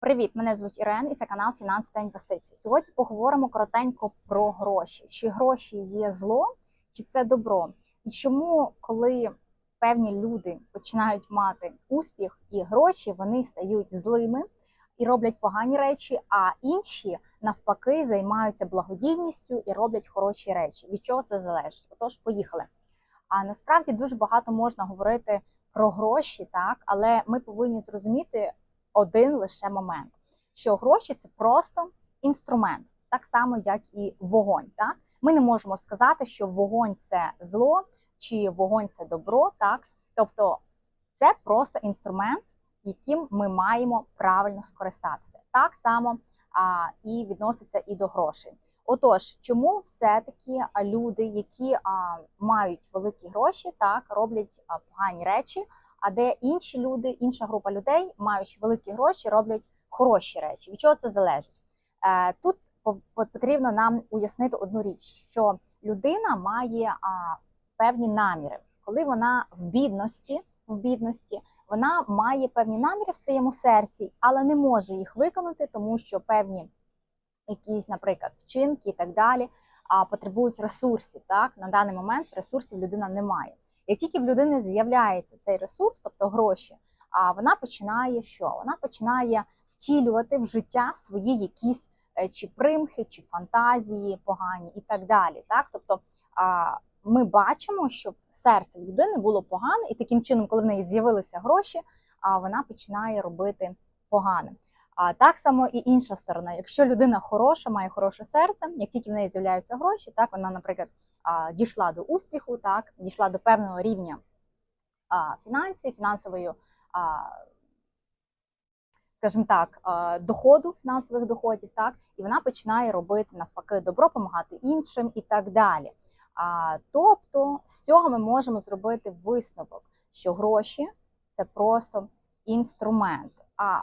Привіт, мене звуть Ірен, і це канал Фінанси та інвестиції. Сьогодні поговоримо коротенько про гроші. Чи гроші є зло, чи це добро? І чому, коли певні люди починають мати успіх і гроші, вони стають злими і роблять погані речі, а інші навпаки займаються благодійністю і роблять хороші речі. Від чого це залежить? Отож, поїхали. А насправді дуже багато можна говорити про гроші, так, але ми повинні зрозуміти один лише момент, що гроші це просто інструмент, так само, як і вогонь. Так? Ми не можемо сказати, що вогонь це зло чи вогонь це добро. Так? Тобто це просто інструмент, яким ми маємо правильно скористатися. Так само а, і відноситься і до грошей. Отож, чому все-таки люди, які а, мають великі гроші, так роблять а, погані речі, а де інші люди, інша група людей, маючи великі гроші, роблять хороші речі. Від чого це залежить? Е, Тут потрібно нам уяснити одну річ, що людина має певні наміри, коли вона в бідності, в бідності. Вона має певні наміри в своєму серці, але не може їх виконати, тому що певні якісь, наприклад, вчинки і так далі, а потребують ресурсів. Так на даний момент ресурсів людина не має. Як тільки в людини з'являється цей ресурс, тобто гроші, а вона починає що? Вона починає втілювати в життя свої якісь е, чи примхи, чи фантазії погані і так далі. Так, тобто ми бачимо, що серце людини було погане, і таким чином, коли в неї з'явилися гроші, вона починає робити погане. А так само і інша сторона. Якщо людина хороша, має хороше серце, як тільки в неї з'являються гроші, так вона, наприклад, дійшла до успіху, так дійшла до певного рівня фінансів, фінансової, скажімо так, доходу, фінансових доходів, так, і вона починає робити навпаки добро, допомагати іншим і так далі. А, Тобто з цього ми можемо зробити висновок, що гроші це просто інструмент. А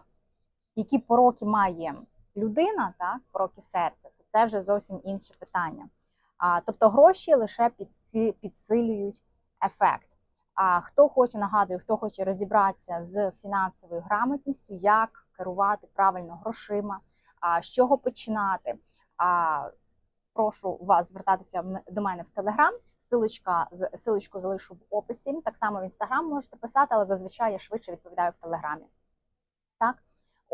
які пороки має людина, так, пороки серця, то це вже зовсім інше питання. А, Тобто гроші лише підсилюють ефект. А хто хоче нагадую, хто хоче розібратися з фінансовою грамотністю, як керувати правильно грошима, а з чого починати? А, Прошу вас звертатися до мене в Телеграм. Силочка силочку залишу в описі. Так само в інстаграм можете писати, але зазвичай я швидше відповідаю в Телеграмі. Так.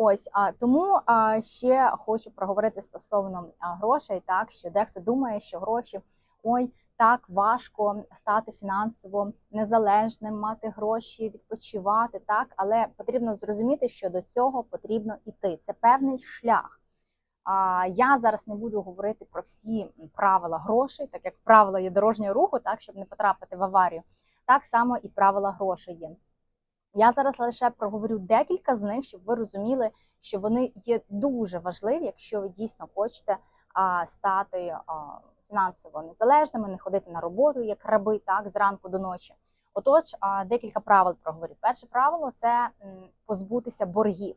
Ось а тому а, ще хочу проговорити стосовно грошей, так що дехто думає, що гроші ой, так важко стати фінансово незалежним, мати гроші, відпочивати, так, але потрібно зрозуміти, що до цього потрібно йти. Це певний шлях. Я зараз не буду говорити про всі правила грошей, так як правила є дорожнього руху, так щоб не потрапити в аварію. Так само і правила грошей є. Я зараз лише проговорю декілька з них, щоб ви розуміли, що вони є дуже важливі, якщо ви дійсно хочете а, стати а, фінансово незалежними, не ходити на роботу як раби, так зранку до ночі. Отож, а, декілька правил проговорю. Перше правило це позбутися боргів,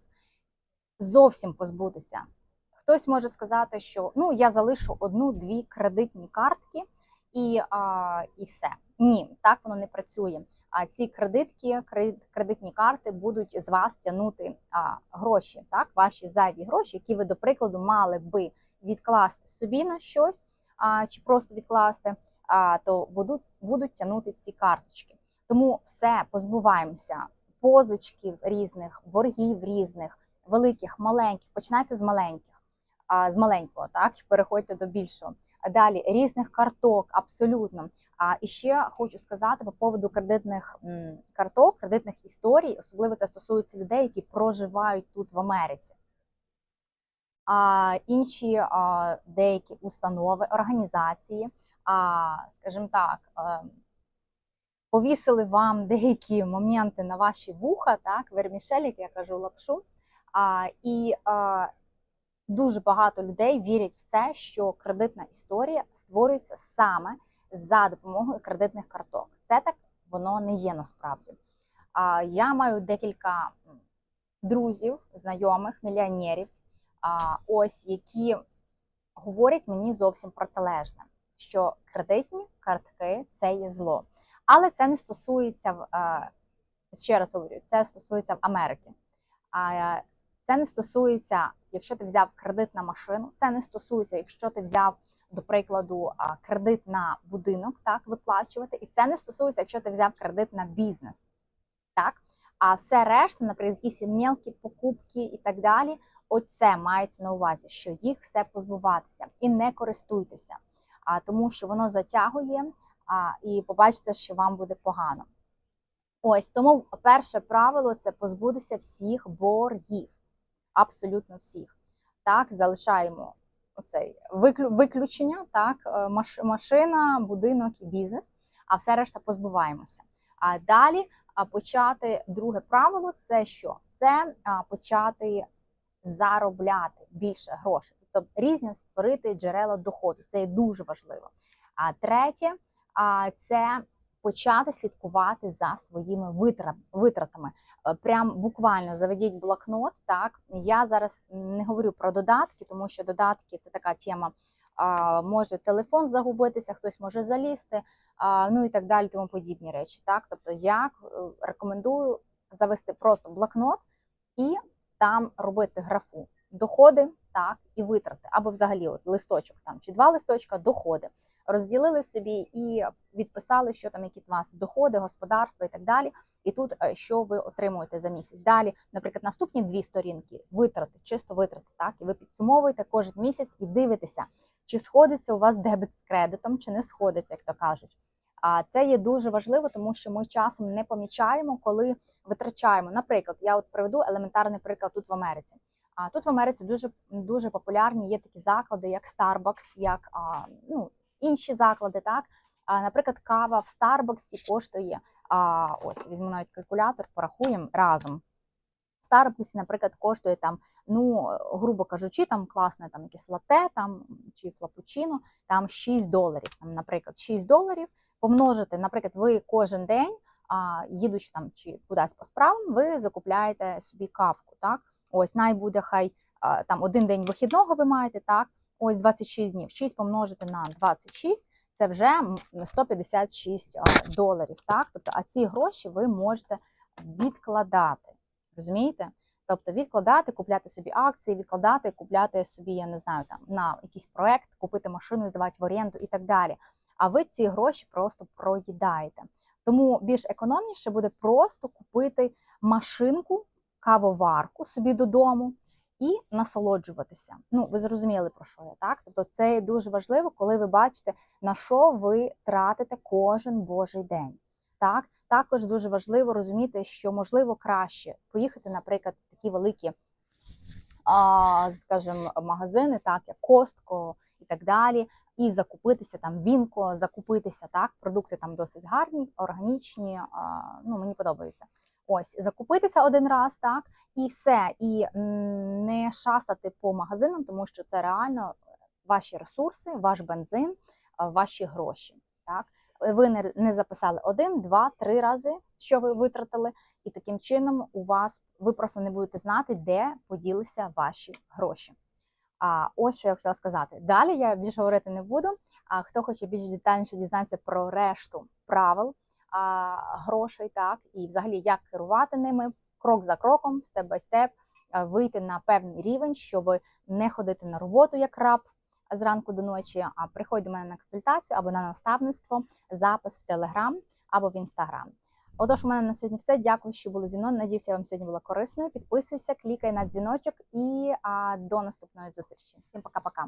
зовсім позбутися. Хтось може сказати, що ну я залишу одну-дві кредитні картки і, а, і все. Ні, так воно не працює. А ці кредитки, кредитні карти будуть з вас тягнути а, гроші, так, ваші зайві гроші, які ви, до прикладу, мали би відкласти собі на щось, а, чи просто відкласти, а, то будуть будуть тягнути ці карточки. Тому все позбуваємося позичків різних, боргів різних, великих, маленьких. Починайте з маленьких з маленького, так переходьте до більшого. Далі різних карток, абсолютно. А і ще хочу сказати по поводу кредитних карток, кредитних історій, особливо це стосується людей, які проживають тут в Америці. А інші а, деякі установи, організації, а, скажімо так, повісили вам деякі моменти на ваші вуха, так, вермішель, як я кажу, лапшу. А, І а, Дуже багато людей вірять в це, що кредитна історія створюється саме за допомогою кредитних карток. Це так воно не є насправді. Я маю декілька друзів, знайомих, мільйонерів, ось які говорять мені зовсім протилежне, що кредитні картки це є зло. Але це не стосується ще раз говорю, це стосується в Америки. Це не стосується, якщо ти взяв кредит на машину, це не стосується, якщо ти взяв, до прикладу, кредит на будинок, так виплачувати, і це не стосується, якщо ти взяв кредит на бізнес. Так, а все решта, наприклад, якісь мелкі покупки і так далі. Оце мається на увазі, що їх все позбуватися і не користуйтеся, а тому, що воно затягує, а, і побачите, що вам буде погано. Ось тому перше правило це позбутися всіх боргів, абсолютно всіх. Так, залишаємо оцей виключення, так, е, машина, будинок і бізнес, а все решта позбуваємося. А далі почати друге правило це що? Це почати заробляти більше грошей, тобто різні створити джерела доходу. Це є дуже важливо. А третє це почати слідкувати за своїми витратами. Е, Прям буквально заведіть блокнот. Так я зараз не говорю про додатки, тому що додатки це така тема. Може телефон загубитися, хтось може залізти, ну і так далі, тому подібні речі. Так, тобто я е, рекомендую завести просто блокнот і там робити графу доходи, так і витрати, або взагалі от листочок там чи два листочка доходи. Розділили собі і відписали, що там які у вас доходи, господарства і так далі. І тут е, що ви отримуєте за місяць. Далі, наприклад, наступні дві сторінки витрати, чисто витрати, так і ви підсумовуєте кожен місяць і дивитеся, чи сходиться у вас дебет з кредитом, чи не сходиться, як то кажуть. А це є дуже важливо, тому що ми часом не помічаємо, коли витрачаємо. Наприклад, я от приведу елементарний приклад тут в Америці. А тут в Америці дуже дуже популярні є такі заклади, як Starbucks, як ну, інші заклади. Так, наприклад, кава в Старбаксі коштує. Ось візьму навіть калькулятор, порахуємо разом. В Старбаксі, наприклад, коштує там, ну грубо кажучи, там класне там якесь лате, там чи флапучино, там 6 доларів. Там, наприклад, 6 доларів помножити, наприклад, ви кожен день, а, їдучи там чи кудись по справам, ви закупляєте собі кавку. Так, ось най буде хай там один день вихідного ви маєте, так, ось 26 днів. 6 помножити на 26 це вже 156 доларів. Так, тобто, а ці гроші ви можете відкладати. Розумієте? Тобто відкладати, купляти собі акції, відкладати, купляти собі, я не знаю, там на якийсь проект, купити машину, здавати в оренду і так далі. А ви ці гроші просто проїдаєте. Тому більш економніше буде просто купити машинку, кавоварку собі додому і насолоджуватися. Ну, ви зрозуміли про що я так? Тобто, це дуже важливо, коли ви бачите, на що ви тратите кожен божий день. Так, також дуже важливо розуміти, що можливо краще поїхати, наприклад, в такі великі, а, скажімо, магазини, так як Костко і так далі, і закупитися там Вінко, закупитися так. Продукти там досить гарні, органічні. А, ну мені подобаються. Ось закупитися один раз, так і все, і не шастати по магазинам, тому що це реально ваші ресурси, ваш бензин, ваші гроші. Так ви не, записали один, два, три рази, що ви витратили, і таким чином у вас ви просто не будете знати, де поділися ваші гроші. А ось що я хотіла сказати. Далі я більше говорити не буду. А хто хоче більш детальніше дізнатися про решту правил грошей, так і взагалі як керувати ними крок за кроком, степ бай степ, вийти на певний рівень, щоб не ходити на роботу як раб зранку до ночі, а приходь до мене на консультацію або на наставництво, запис в Телеграм або в Інстаграм. Отож, у мене на сьогодні все. Дякую, що були зі мною. Надіюся, я вам сьогодні була корисною. Підписуйся, клікай на дзвіночок і а, до наступної зустрічі. Всім пока-пока.